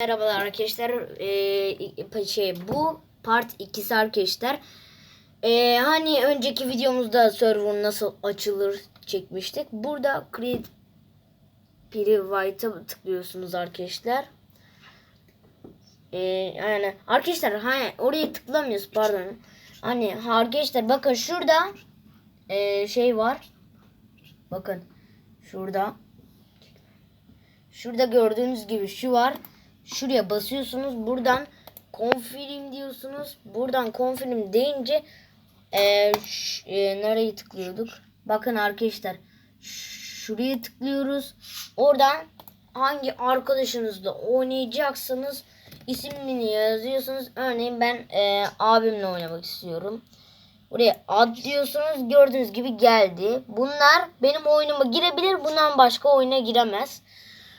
Merhabalar arkadaşlar. Ee, şey bu part 2'si arkadaşlar. Ee, hani önceki videomuzda server nasıl açılır çekmiştik. Burada create private'a tıklıyorsunuz arkadaşlar. Ee, yani arkadaşlar hani oraya tıklamıyoruz pardon. Hani arkadaşlar bakın şurada ee, şey var. Bakın şurada Şurada gördüğünüz gibi şu var. Şuraya basıyorsunuz. Buradan confirm diyorsunuz. Buradan confirm deyince e, e, nereye tıklıyorduk? Bakın arkadaşlar. Şuraya tıklıyoruz. Oradan hangi arkadaşınızla oynayacaksınız isimini yazıyorsunuz. Örneğin ben e, abimle oynamak istiyorum. Buraya ad diyorsunuz. Gördüğünüz gibi geldi. Bunlar benim oyunuma girebilir. Bundan başka oyuna giremez.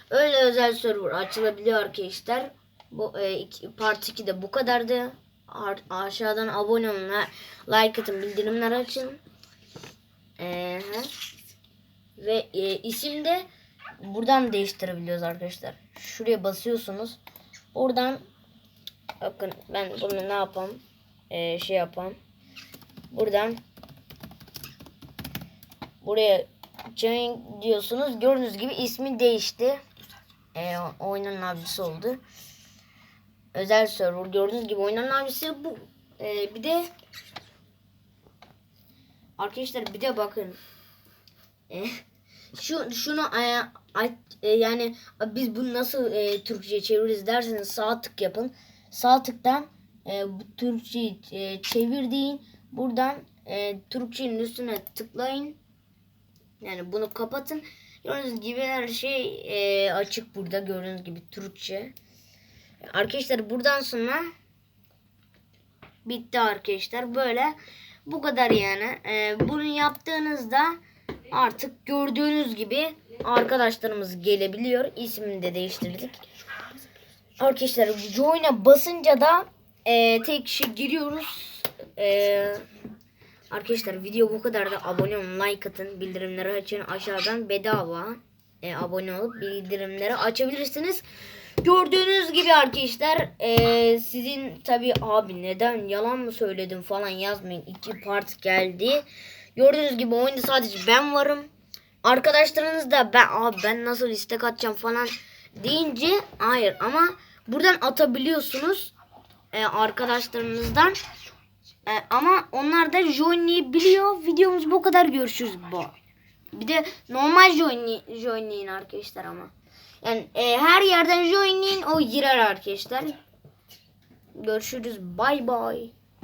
Öyle özel server açılabiliyor arkadaşlar. Bu e, iki, part 2'de bu kadardı. Ar- aşağıdan abone olun, like atın, bildirimler açın. Ee, ve e, isim de buradan değiştirebiliyoruz arkadaşlar. Şuraya basıyorsunuz. Buradan bakın ben bunu ne yapam? Ee, şey yapam. Buradan buraya join diyorsunuz. Gördüğünüz gibi ismi değişti e, oyunun avcısı oldu. Özel server gördüğünüz gibi oyunun avcısı bu. E, bir de arkadaşlar bir de bakın. E, şu şunu e, e, yani biz bunu nasıl e, Türkçe çeviririz derseniz sağ tık yapın. Sağ tıktan e, bu Türkçeyi e, çevir deyin. Buradan e, Türkçenin üstüne tıklayın. Yani bunu kapatın. Gördüğünüz gibi her şey e, açık burada. Gördüğünüz gibi Türkçe. Arkadaşlar buradan sonra bitti arkadaşlar. Böyle bu kadar yani. E, bunu yaptığınızda artık gördüğünüz gibi arkadaşlarımız gelebiliyor. İsmini de değiştirdik. Arkadaşlar join'e basınca da e, tek kişi giriyoruz. E, Arkadaşlar video bu kadar da abone olun, like atın, bildirimleri açın. Aşağıdan bedava e, abone olup bildirimleri açabilirsiniz. Gördüğünüz gibi arkadaşlar e, sizin tabi abi neden yalan mı söyledim falan yazmayın. İki part geldi. Gördüğünüz gibi oyunda sadece ben varım. Arkadaşlarınız da ben abi ben nasıl istek atacağım falan deyince hayır ama buradan atabiliyorsunuz e, arkadaşlarınızdan. E, ama onlar da joinleyebiliyor. Videomuz bu kadar. Görüşürüz bu. Bir de normal joinli, joinleyin arkadaşlar ama. Yani e, her yerden joinleyin o girer arkadaşlar. Görüşürüz. Bay bay.